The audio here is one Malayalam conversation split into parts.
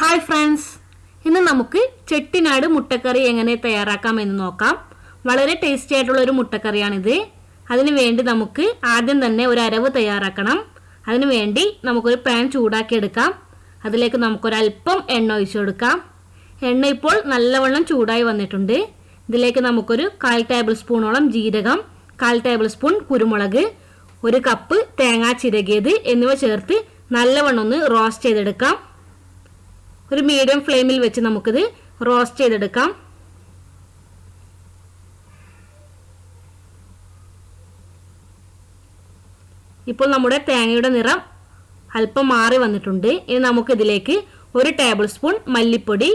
ഹായ് ഫ്രണ്ട്സ് ഇന്ന് നമുക്ക് ചെട്ടിനാട് മുട്ടക്കറി എങ്ങനെ തയ്യാറാക്കാം എന്ന് നോക്കാം. വളരെ ടേസ്റ്റി ആയിട്ടുള്ള ഒരു മുട്ടക്കറിയാണിത്. അതിന് വേണ്ടി നമുക്ക് ആദ്യം തന്നെ ഒരു അരവ് തയ്യാറാക്കണം. അതിന് വേണ്ടി നമുക്കൊരു പാൻ ചൂടാക്കി എടുക്കാം അതിലേക്ക് നമുക്കൊരല്പം എണ്ണ ഒഴിച്ചു കൊടുക്കാം. എണ്ണ ഇപ്പോൾ നല്ലവണ്ണം ചൂടായി വന്നിട്ടുണ്ട്. ഇതിലേക്ക് നമുക്കൊരു കാൽ ടേബിൾ സ്പൂണോളം ജീരകം കാൽ ടേബിൾ സ്പൂൺ കുരുമുളക് ഒരു കപ്പ് തേങ്ങാ ചിരകിയത് എന്നിവ ചേർത്ത് നല്ലവണ്ണം ഒന്ന് റോസ്റ്റ് ചെയ്തെടുക്കാം. ഒരു മീഡിയം ഫ്ലെയിമിൽ വെച്ച് നമുക്കിത് റോസ്റ്റ് ചെയ്തെടുക്കാം. ഇപ്പോൾ നമ്മുടെ തേങ്ങയുടെ നിറം അല്പം മാറി വന്നിട്ടുണ്ട്. ഇനി നമുക്കിതിലേക്ക് ഒരു ടേബിൾ സ്പൂൺ മല്ലിപ്പൊടി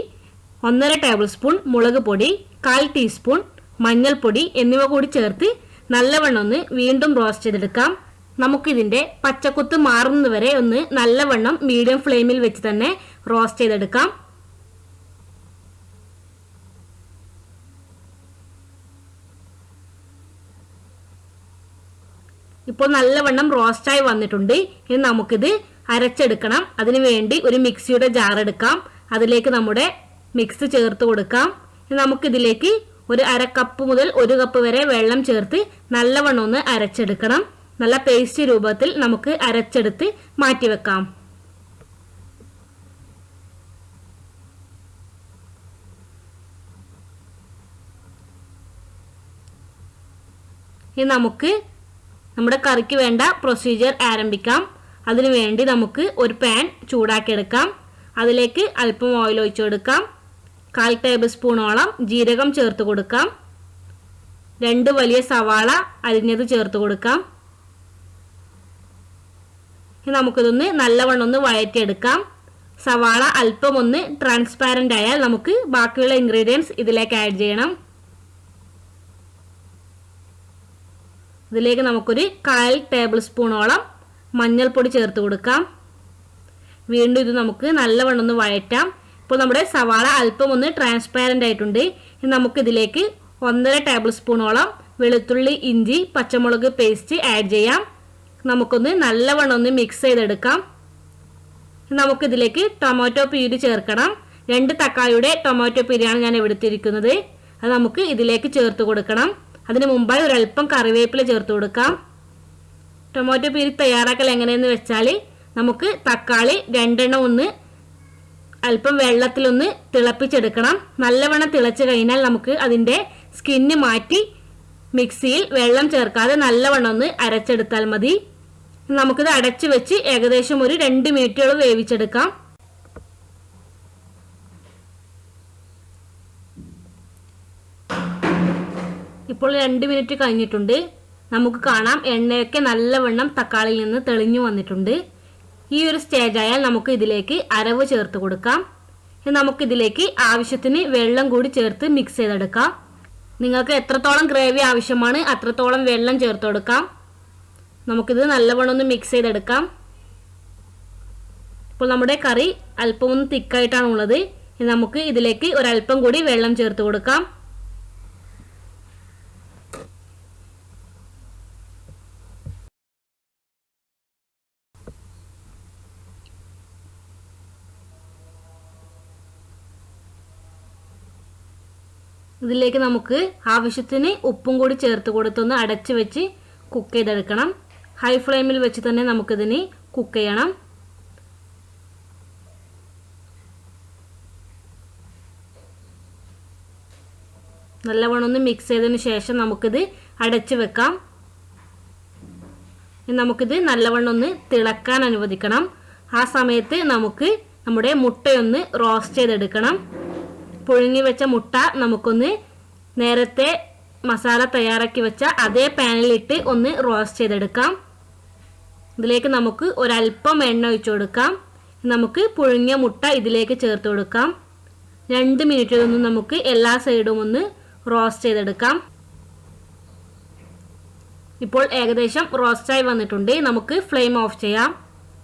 ഒന്നര ടേബിൾ സ്പൂൺ മുളക് പൊടി കാൽ ടീസ്പൂൺ മഞ്ഞൾപ്പൊടി എന്നിവ കൂടി ചേർത്ത് നല്ലവണ്ണം ഒന്ന് വീണ്ടും റോസ്റ്റ് ചെയ്തെടുക്കാം. നമുക്കിതിന്റെ പച്ചക്കുത്ത് മാറുന്നതുവരെ ഒന്ന് നല്ലവണ്ണം മീഡിയം ഫ്ലെയിമിൽ വെച്ച് തന്നെ റോസ്റ്റ് ചെയ്തെടുക്കാം. ഇപ്പോൾ നല്ലവണ്ണം റോസ്റ്റായി വന്നിട്ടുണ്ട്. ഇനി നമുക്കിത് അരച്ചെടുക്കണം. അതിനു വേണ്ടി ഒരു മിക്സിയുടെ ജാർ എടുക്കാം. അതിലേക്ക് നമ്മുടെ മിക്സ് ചേർത്ത് കൊടുക്കാം. ഇനി നമുക്കിതിലേക്ക് ഒരു അര കപ്പ് മുതൽ ഒരു കപ്പ് വരെ വെള്ളം ചേർത്ത് നല്ലവണ്ണം ഒന്ന് അരച്ചെടുക്കണം. നല്ല പേസ്റ്റ് രൂപത്തിൽ നമുക്ക് അരച്ചെടുത്ത് മാറ്റിവെക്കാം. ഇനി നമുക്ക് നമ്മുടെ കറിക്ക് വേണ്ട പ്രൊസീജിയർ ആരംഭിക്കാം. അതിനു വേണ്ടി നമുക്ക് ഒരു പാൻ ചൂടാക്കിയെടുക്കാം. അതിലേക്ക് അല്പം ഓയിൽ ഒഴിച്ചു കൊടുക്കാം. കാൽ ടേബിൾ സ്പൂണോളം ജീരകം ചേർത്ത് കൊടുക്കാം. രണ്ട് വലിയ സവാള അരിഞ്ഞത് ചേർത്ത് കൊടുക്കാം. ഇനി നമുക്കിതൊന്ന് നല്ലവണ്ണം ഒന്ന് വഴറ്റിയെടുക്കാം. സവാള അല്പം ഒന്ന് ട്രാൻസ്പാരന്റ് ആയാൽ നമുക്ക് ബാക്കിയുള്ള ഇൻഗ്രീഡിയൻസ് ഇതിലേക്ക് ആഡ് ചെയ്യണം. ഇതിലേക്ക് നമുക്കൊരു കാൽ ടേബിൾ സ്പൂണോളം മഞ്ഞൾപ്പൊടി ചേർത്ത് കൊടുക്കാം. വീണ്ടും ഇത് നമുക്ക് നല്ലവണ്ണം ഒന്ന് വഴറ്റാം. ഇപ്പോൾ നമ്മുടെ സവാള അല്പം ഒന്ന് ട്രാൻസ്പാരന്റ് ആയിട്ടുണ്ട്. ഇനി നമുക്കിതിലേക്ക് ഒന്നര ടേബിൾ സ്പൂണോളം വെളുത്തുള്ളി ഇഞ്ചി പച്ചമുളക് പേസ്റ്റ് ആഡ് ചെയ്യാം. നമുക്കൊന്ന് നല്ലവണ്ണം ഒന്ന് മിക്സ് ചെയ്തെടുക്കാം. നമുക്കിതിലേക്ക് ടൊമാറ്റോ പ്യൂരി ചേർക്കണം. രണ്ട് തക്കാളിയുടെ ടൊമാറ്റോ പ്യൂരിയാണ് ഞാൻ എടുത്തിരിക്കുന്നത്. അത് നമുക്ക് ഇതിലേക്ക് ചേർത്ത് കൊടുക്കണം. അതിന് മുമ്പായി ഒരല്പം കറിവേപ്പില ചേർത്ത് കൊടുക്കാം. ടൊമാറ്റോ പ്യൂരി തയ്യാറാക്കൽ എങ്ങനെയെന്ന് വെച്ചാൽ നമുക്ക് തക്കാളി രണ്ടെണ്ണം ഒന്ന് അല്പം വെള്ളത്തിലൊന്ന് തിളപ്പിച്ചെടുക്കണം. നല്ലവണ്ണം തിളച്ച് കഴിഞ്ഞാൽ നമുക്ക് അതിന്റെ സ്കിന്ന് മാറ്റി മിക്സിയിൽ വെള്ളം ചേർക്കാതെ നല്ലവണ്ണം ഒന്ന് അരച്ചെടുത്താൽ മതി. നമുക്കിത് അടച്ചു വെച്ച് ഏകദേശം ഒരു രണ്ട് മിനിറ്റോളം വേവിച്ചെടുക്കാം. ഇപ്പോൾ രണ്ട് മിനിറ്റ് കഴിഞ്ഞിട്ടുണ്ട്. നമുക്ക് കാണാം എണ്ണയൊക്കെ നല്ലവണ്ണം തക്കാളിയിൽ നിന്ന് തെളിഞ്ഞു വന്നിട്ടുണ്ട്. ഈ ഒരു സ്റ്റേജ് ആയാൽ നമുക്ക് ഇതിലേക്ക് അരവ് ചേർത്ത് കൊടുക്കാം. നമുക്ക് ഇതിലേക്ക് ആവശ്യത്തിന് വെള്ളം കൂടി ചേർത്ത് മിക്സ് ചെയ്തെടുക്കാം. നിങ്ങൾക്ക് എത്രത്തോളം ഗ്രേവി ആവശ്യമാണ് അത്രത്തോളം വെള്ളം ചേർത്ത് കൊടുക്കാം. നമുക്കിത് നല്ലവണ്ണം ഒന്ന് മിക്സ് ചെയ്തെടുക്കാം. ഇപ്പോൾ നമ്മുടെ കറി അല്പം ഒന്ന് ഉള്ളത് നമുക്ക് ഇതിലേക്ക് ഒരല്പം കൂടി വെള്ളം ചേർത്ത് കൊടുക്കാം. ഇതിലേക്ക് നമുക്ക് ആവശ്യത്തിന് ഉപ്പും കൂടി ചേർത്ത് കൊടുത്തൊന്ന് അടച്ച് വെച്ച് കുക്ക് ചെയ്തെടുക്കണം. ഹൈ ഫ്ലെയിമിൽ വെച്ച് തന്നെ നമുക്കിതിന് കുക്ക് ചെയ്യണം. നല്ലവണ്ണം ഒന്ന് മിക്സ് ചെയ്തതിന് ശേഷം നമുക്കിത് അടച്ച് വെക്കാം. നമുക്കിത് നല്ലവണ്ണം ഒന്ന് തിളക്കാൻ അനുവദിക്കണം. ആ സമയത്ത് നമുക്ക് നമ്മുടെ മുട്ടയൊന്ന് റോസ്റ്റ് ചെയ്തെടുക്കണം. പുഴുങ്ങി വെച്ച മുട്ട നമുക്കൊന്ന് നേരത്തെ മസാല തയ്യാറാക്കി വെച്ച അതേ പാനിലിട്ട് ഒന്ന് റോസ്റ്റ് ചെയ്തെടുക്കാം. ഇതിലേക്ക് നമുക്ക് ഒരല്പം എണ്ണ ഒഴിച്ചു കൊടുക്കാം. നമുക്ക് പുഴുങ്ങിയ മുട്ട ഇതിലേക്ക് ചേർത്ത് കൊടുക്കാം. രണ്ട് മിനിറ്റ് ഒന്ന് നമുക്ക് എല്ലാ സൈഡും ഒന്ന് റോസ്റ്റ് ചെയ്തെടുക്കാം. ഇപ്പോൾ ഏകദേശം റോസ്റ്റായി വന്നിട്ടുണ്ട്. നമുക്ക് ഫ്ലെയിം ഓഫ് ചെയ്യാം.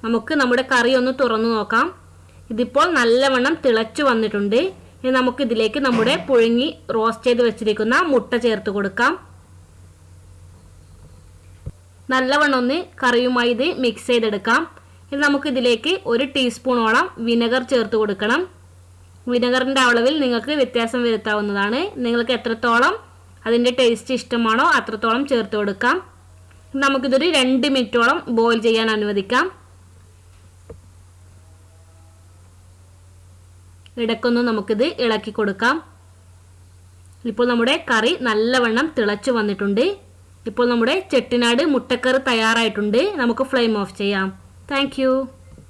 നമുക്ക് നമ്മുടെ കറി ഒന്ന് തുറന്നു നോക്കാം. ഇതിപ്പോൾ നല്ലവണ്ണം തിളച്ചു വന്നിട്ടുണ്ട്. ഇനി നമുക്ക് ഇതിലേക്ക് നമ്മുടെ പുഴുങ്ങി റോസ്റ്റ് ചെയ്ത് വെച്ചിരിക്കുന്ന മുട്ട ചേർത്ത് കൊടുക്കാം. നല്ലവണ്ണം ഒന്ന് കറിയുമായി ഇത് മിക്സ് ചെയ്തെടുക്കാം. ഇനി നമുക്ക് ഇതിലേക്ക് ഒരു ടീസ്പൂണോളം വിനെഗർ ചേർത്ത് കൊടുക്കണം. വിനെഗറിന്റെ അളവിൽ നിങ്ങൾക്ക് വ്യത്യാസം വരുത്താവുന്നതാണ്. നിങ്ങൾക്ക് എത്രത്തോളം അതിന്റെ ടേസ്റ്റ് ഇഷ്ടമാണോ അത്രത്തോളം ചേർത്ത് കൊടുക്കാം. നമുക്കിതൊരു രണ്ട് മിനിറ്റോളം ബോയിൽ ചെയ്യാൻ അനുവദിക്കാം. ഇടയ്ക്കൊന്ന് നമുക്കിത് ഇളക്കി കൊടുക്കാം. ഇപ്പോൾ നമ്മുടെ കറി നല്ലവണ്ണം തിളച്ചു വന്നിട്ടുണ്ട്. ഇപ്പോൾ നമ്മുടെ ചെട്ടിനാട് മുട്ടക്കറി തയ്യാറായിട്ടുണ്ട്. നമുക്ക് ഫ്ലെയിം ഓഫ് ചെയ്യാം. താങ്ക്